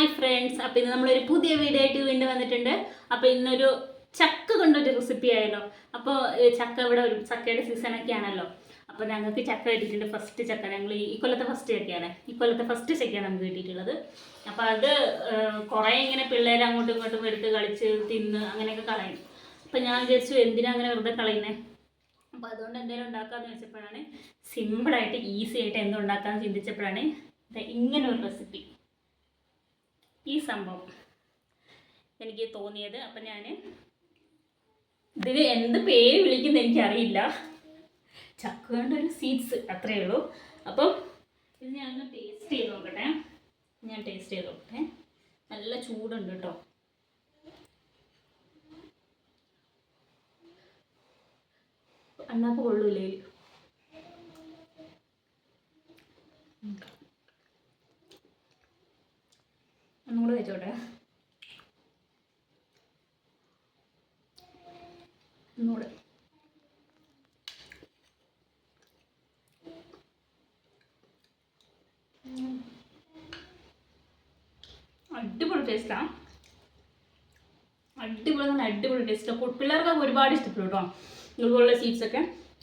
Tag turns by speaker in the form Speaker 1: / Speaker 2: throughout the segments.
Speaker 1: Hi friends. അപ്പോൾ ഇന്ന് നമ്മളൊരു പുതിയ വീഡിയോ ആയിട്ട് വീണ്ടും വന്നിട്ടുണ്ട്. അപ്പോൾ ഇന്നൊരു ചക്ക കൊണ്ടൊരു റെസിപ്പി ആയല്ലോ അപ്പോൾ ചക്ക ഇവിടെ ഒരു ചക്കയുടെ സീസണൊക്കെ ആണല്ലോ അപ്പോൾ ഞങ്ങൾക്ക് ചക്ക കിട്ടിയിട്ടുണ്ട് ഫസ്റ്റ് ചക്ക. ഞങ്ങൾ ഈ കൊല്ലത്തെ ഫസ്റ്റ് ചക്കയാണ്. ഈ കൊല്ലത്തെ ഫസ്റ്റ് ചക്കയാണ് നമുക്ക് കിട്ടിയിട്ടുള്ളത്. അപ്പോൾ അത് കുറേ ഇങ്ങനെ പിള്ളേർ അങ്ങോട്ടും ഇങ്ങോട്ടും എടുത്ത് കളിച്ച് തിന്ന് അങ്ങനെയൊക്കെ കളയും. അപ്പോൾ ഞാൻ വിചാരിച്ചു എന്തിനാ അങ്ങനെ വെറുതെ കളയുന്നത് അപ്പോൾ അതുകൊണ്ട് എന്തെങ്കിലും ഉണ്ടാക്കാമെന്ന് വെച്ചപ്പോഴാണ് സിമ്പിളായിട്ട് ഈസി ആയിട്ട് എന്തുണ്ടാക്കാമെന്ന് ചിന്തിച്ചപ്പോഴാണ് ഇങ്ങനെ ഒരു റെസിപ്പി ഈ സംഭവം എനിക്ക് തോന്നിയത്. അപ്പം ഞാൻ ഇതിന് എന്ത് പേര് വിളിക്കുന്ന എനിക്കറിയില്ല. ചക്ക കൊണ്ട് ഒരു സീഡ്സ് അത്രയേ ഉള്ളൂ. അപ്പം ഇത് ഞാനൊന്ന് ടേസ്റ്റ് ചെയ്ത് നോക്കട്ടെ. ഞാൻ ടേസ്റ്റ് ചെയ്ത് നോക്കട്ടെ. നല്ല ചൂടുണ്ട് കേട്ടോ അന്നാക്ക് കൊള്ളൂലേ ഒന്നും കൂടെ വെച്ചോട്ടെ. അടിപൊളി ടേസ്റ്റാണ് അടിപൊളി നല്ല അടിപൊളി ടേസ്റ്റ് പിള്ളേർക്കൊക്കെ ഒരുപാട് ഇഷ്ടപ്പെടും കേട്ടോ ഇതുപോലുള്ള സ്വീറ്റ്സ് ഒക്കെ.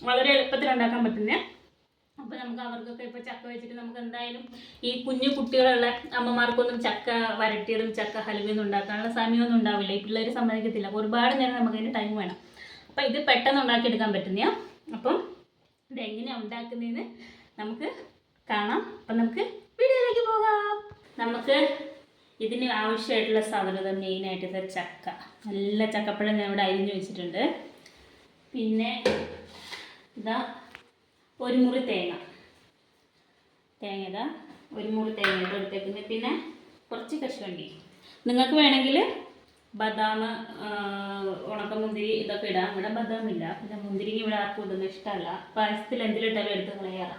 Speaker 1: വളരെ എളുപ്പത്തിൽ ഉണ്ടാക്കാൻ പറ്റുന്ന അപ്പോൾ നമുക്ക് അവർക്കൊക്കെ ഇപ്പോൾ ചക്ക വെച്ചിട്ട് നമുക്ക് എന്തായാലും ഈ കുഞ്ഞു കുട്ടികളുള്ള അമ്മമാർക്കൊന്നും ചക്ക വരട്ടിയതും ചക്ക ഹലുവയൊന്നും ഉണ്ടാക്കാനുള്ള സമയമൊന്നും ഉണ്ടാവില്ല. ഈ പിള്ളേർ സമ്മതിക്കത്തില്ല. ഒരുപാട് നേരം നമുക്ക് അതിന് ടൈം വേണം. അപ്പോൾ ഇത് പെട്ടെന്ന് ഉണ്ടാക്കിയെടുക്കാൻ പറ്റുന്നതാണ് അപ്പം ഇത് എങ്ങനെയാണ് ഉണ്ടാക്കുന്നതെന്ന് നമുക്ക് കാണാം. അപ്പം നമുക്ക് വീഡിയോയിലേക്ക് പോകാം. നമുക്ക് ഇതിന് ആവശ്യമായിട്ടുള്ള സാധനം മെയിനായിട്ട് ഇത് ചക്ക. നല്ല ചക്കപ്പഴം ഞാൻ ഇവിടെ അരിഞ്ഞു വെച്ചിട്ടുണ്ട്. പിന്നെ ഇതാ ഒരു മുറി തേങ്ങ. തേങ്ങ ഇതാ ഒരു മുറി തേങ്ങ ഇട്ട് എടുത്തേക്കുന്നത് പിന്നെ കുറച്ച് കശുവണ്ടി. നിങ്ങൾക്ക് വേണമെങ്കിൽ ബദാം ഉണക്കമുന്തിരി ഇതൊക്കെ ഇടാം. ഇവിടെ ബദാം ഇല്ല പിന്നെ മുന്തിരി ഇവിടെ ആർക്കും ഇതൊന്നും ഇഷ്ടമല്ല. പായസത്തിൽ എന്തിലിട്ടാലും എടുത്ത് കളയാറ്.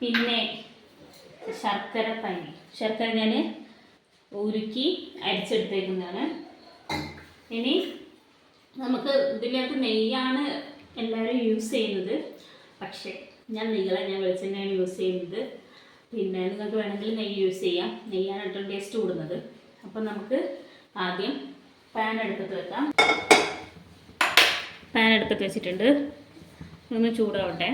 Speaker 1: പിന്നെ ശർക്കര പനി ശർക്കര ഞാൻ ഉരുക്കി അരിച്ചെടുത്തേക്കുന്നതാണ്. ഇനി നമുക്ക് ഇതിനകത്ത് നെയ്യാണ് എല്ലാവരും യൂസ് ചെയ്യുന്നത്. പക്ഷേ ഞാൻ നെയ്യല്ല ഞാൻ വെളിച്ചെണ്ണയാണ് യൂസ് ചെയ്യുന്നത്. പിന്നെ നിങ്ങൾക്ക് വേണമെങ്കിൽ നെയ്യ് യൂസ് ചെയ്യാം. നെയ്യാണ് ഏറ്റവും ടേസ്റ്റ് കൂടുന്നത്. അപ്പം നമുക്ക് ആദ്യം പാൻ എടുത്തിട്ട് വെക്കാം. പാൻ എടുത്തിട്ട് വെച്ചിട്ടുണ്ട്. ഒന്ന് ചൂടാവട്ടെ.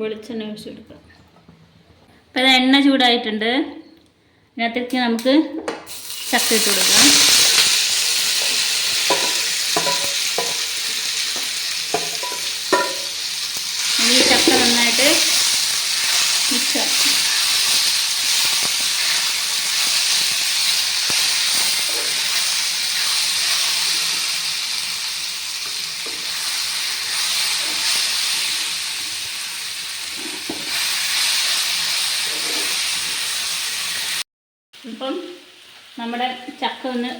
Speaker 1: വെളിച്ചെണ്ണ ഒഴിച്ചെടുക്കാം അപ്പോൾ എണ്ണ ചൂടായിട്ടുണ്ട്. ഇതിനകത്തേക്ക് നമുക്ക് ചക്ക ഇട്ട് കൊടുക്കാം. ഈ ചക്ക നന്നായിട്ട് മിക്സ് ഇപ്പം നമ്മുടെ ചക്ക ഒന്ന്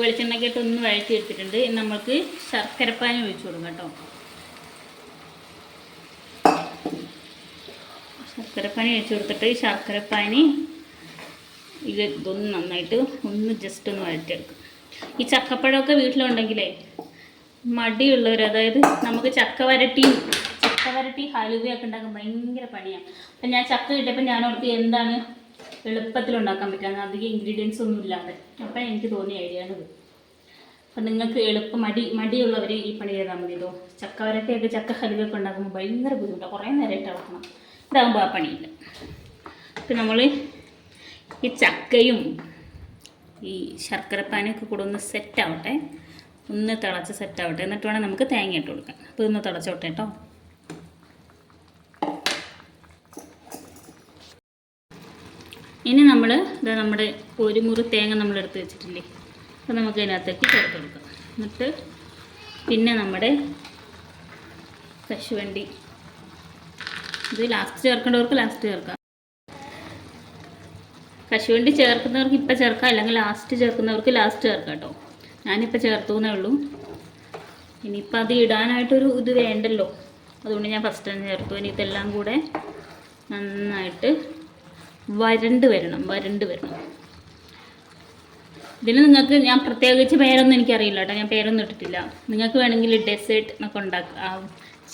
Speaker 1: വെളിച്ചെണ്ണയ്ക്കിട്ട് ഒന്ന് വഴറ്റി എടുത്തിട്ടുണ്ട് ഇനി നമ്മൾക്ക് ശർക്കരപ്പാനി ഒഴിച്ചു കൊടുക്കാം കേട്ടോ. ശർക്കരപ്പാനി വെച്ച് കൊടുത്തിട്ട് ഈ ശർക്കരപ്പാനി ഇത് ഇതൊന്ന് നന്നായിട്ട് ഒന്ന് ജസ്റ്റ് ഒന്ന് വഴറ്റിയെടുക്കും. ഈ ചക്കപ്പഴമൊക്കെ വീട്ടിലുണ്ടെങ്കിലേ മടിയുള്ളവർ അതായത് നമുക്ക് ചക്ക വരട്ടിയും ചക്ക വരട്ടി ഹലുവയൊക്കെ ഉണ്ടാക്കാൻ ഭയങ്കര പണിയാണ് അപ്പം ഞാൻ ചക്ക കിട്ടിയപ്പോൾ ഞാൻ ഓർത്ത് എന്താണ് എളുപ്പത്തിൽ ഉണ്ടാക്കാൻ പറ്റുക അധികം ഇൻഗ്രീഡിയൻസ് ഒന്നും ഇല്ലാതെ. അപ്പം എനിക്ക് തോന്നിയ ഐഡിയ ആണിത് അപ്പം നിങ്ങൾക്ക് എളുപ്പം മടി മടിയുള്ളവർ ഈ പണി ചെയ്താൽ മതി ഇതോ ചക്ക വരട്ടിയൊക്കെ ചക്ക ഹലുവയൊക്കെ ഉണ്ടാക്കുമ്പോൾ ഭയങ്കര ബുദ്ധിമുട്ടാണ് കുറേ നേരമായിട്ട് ഇളക്കണം ഇതാകുമ്പോൾ ആ പണിയില്ല. ഇപ്പം നമ്മൾ ഈ ചക്കയും ഈ ശർക്കരപ്പാനൊക്കെ കൂടെ ഒന്ന് സെറ്റാവട്ടെ ഒന്ന് തിളച്ച് സെറ്റാവട്ടെ എന്നിട്ട് വേണം നമുക്ക് തേങ്ങ ഇട്ട് കൊടുക്കാൻ. അപ്പോൾ ഇതൊന്ന് തിളച്ചോട്ടെ കേട്ടോ ഇനി നമ്മൾ ഇത് നമ്മുടെ ഒരു മുറി തേങ്ങ നമ്മൾ എടുത്ത് വെച്ചിട്ടില്ലേ? അപ്പോൾ നമുക്ക് അതിനകത്തേക്ക് ചേർത്ത് കൊടുക്കാം. എന്നിട്ട് പിന്നെ നമ്മുടെ കശുവണ്ടി ഇത് ലാസ്റ്റ് ചേർക്കേണ്ടവർക്ക് ലാസ്റ്റ് ചേർക്കാം. കശുവണ്ടി ചേർക്കുന്നവർക്ക് ഇപ്പം ചേർക്കാം അല്ലെങ്കിൽ ലാസ്റ്റ് ചേർക്കുന്നവർക്ക് ലാസ്റ്റ് ചേർക്കാം കേട്ടോ ഞാനിപ്പോൾ ചേർത്തു എന്നേ ഉള്ളൂ. ഇനിയിപ്പോൾ അത് ഇടാനായിട്ടൊരു ഇത് വേണ്ടല്ലോ. അതുകൊണ്ട് ഞാൻ ഫസ്റ്റ് തന്നെ ചേർത്തു. ഇനി ഇതെല്ലാം കൂടെ നന്നായിട്ട് വരണ്ട് വരണം വരണ്ട് വരണം. ഇതിന് നിങ്ങൾക്ക് ഞാൻ പ്രത്യേകിച്ച് പേരൊന്നും എനിക്കറിയില്ല കേട്ടോ ഞാൻ പേരൊന്നും ഇട്ടിട്ടില്ല. നിങ്ങൾക്ക് വേണമെങ്കിൽ ഡെസേർട്ട് എന്നൊക്കെ ഉണ്ടാക്കാം.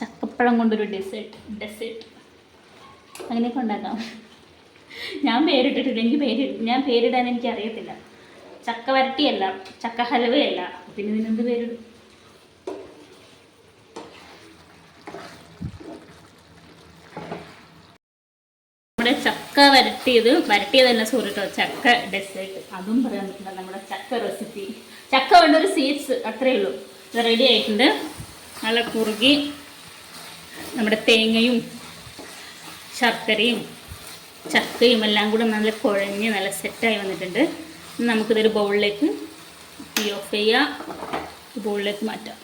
Speaker 1: ചക്കപ്പഴം കൊണ്ടൊരു ഡെസേർട്ട് ഡെസേർട്ട് അങ്ങനെയൊക്കെ ഉണ്ടാക്കാം. ഞാൻ പേരിട്ടിട്ടില്ല. എനിക്ക് പേര് ഞാൻ പേരിടാൻ എനിക്ക് അറിയത്തില്ല ചക്ക വരട്ടിയല്ല ചക്ക ഹലുവയല്ല. പിന്നെ ഇതിനെന്ത് പേരിടും? നമ്മുടെ ചക്ക വരട്ടിയത് വരട്ടിയതല്ല സോറിട്ടോ ചക്ക ഡെസേർട്ട് അതും പറയാൻ പറ്റില്ല. നമ്മുടെ ചക്ക റെസിപ്പി ചക്ക വേണ്ട ഒരു സീഡ്സ് അത്രയേ ഉള്ളൂ. റെഡി ആയിട്ടുണ്ട്. നല്ല കുറുകി നമ്മുടെ തേങ്ങയും ശർക്കരയും ചക്കയും എല്ലാം കൂടെ നല്ല കുഴഞ്ഞ് നല്ല സെറ്റായി വന്നിട്ടുണ്ട്. നമുക്കിതൊരു ബൗളിലേക്ക് തീ ഓഫ് ചെയ്യുക ബൗളിലേക്ക് മാറ്റാം.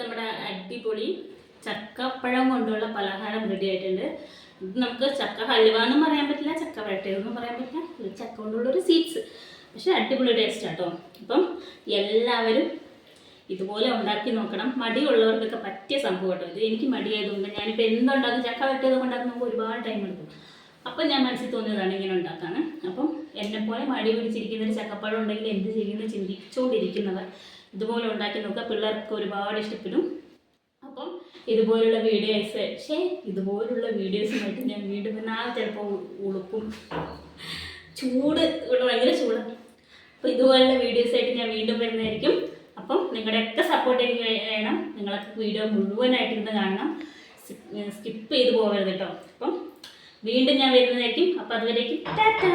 Speaker 1: നമ്മുടെ അടിപൊളി ചക്കപ്പഴം കൊണ്ടുള്ള പലഹാരം റെഡി ആയിട്ടുണ്ട്. ഇത് നമുക്ക് ചക്ക ഹൽവ എന്നും പറയാൻ പറ്റില്ല ചക്ക വരട്ടിയതെന്നും പറയാൻ പറ്റില്ല. ചക്ക കൊണ്ടുള്ള ഒരു സ്വീറ്റ്സ് പക്ഷെ അടിപൊളി ടേസ്റ്റ് ആട്ടോ അപ്പം എല്ലാവരും ഇതുപോലെ ഉണ്ടാക്കി നോക്കണം. മടിയുള്ളവർക്കൊക്കെ പറ്റിയ സംഭവം കേട്ടോ ഇത്. എനിക്ക് മടിയായതുകൊണ്ട് ഞാനിപ്പോൾ എന്തുണ്ടാക്കും? ചക്ക വരട്ടിയത് ഉണ്ടാക്കുമ്പോൾ ഒരുപാട് ടൈം എടുക്കും. അപ്പം ഞാൻ മനസ്സിൽ തോന്നിയതാണ് ഇങ്ങനെ ഉണ്ടാക്കാണ് അപ്പം എന്നെപ്പോലെ മടി പിടിച്ചിരിക്കുന്ന ഒരു ചക്കപ്പഴം ഉണ്ടെങ്കിൽ എന്ത് ചെയ്യുമെന്ന് ചിന്തിച്ചുകൊണ്ടിരിക്കുന്നവർ ഇതുപോലെ ഉണ്ടാക്കി നോക്കുക. പിള്ളേർക്ക് ഒരുപാട് ഇഷ്ടപ്പെടും. ഇതുപോലുള്ള വീഡിയോസ് ഷേ ഇതുപോലുള്ള വീഡിയോസുമായിട്ട് ഞാൻ വീണ്ടും നാളെ ചിലപ്പോൾ ഉളുക്കും ചൂട് ഇവിടെ ഭയങ്കര ചൂടാണ് അപ്പോൾ ഇതുപോലുള്ള വീഡിയോസായിട്ട് ഞാൻ വീണ്ടും വരുന്നതായിരിക്കും. അപ്പം നിങ്ങളുടെയൊക്കെ സപ്പോർട്ട് എനിക്ക് വേണം. നിങ്ങളൊക്കെ വീഡിയോ മുഴുവനായിട്ട് ഇരുന്ന് കാണണം. സ്കിപ്പ് ചെയ്ത് പോകരുത് കേട്ടോ. അപ്പം വീണ്ടും ഞാൻ വരുന്നതായിരിക്കും. അപ്പം അതുവരേക്കും ടാറ്റാ!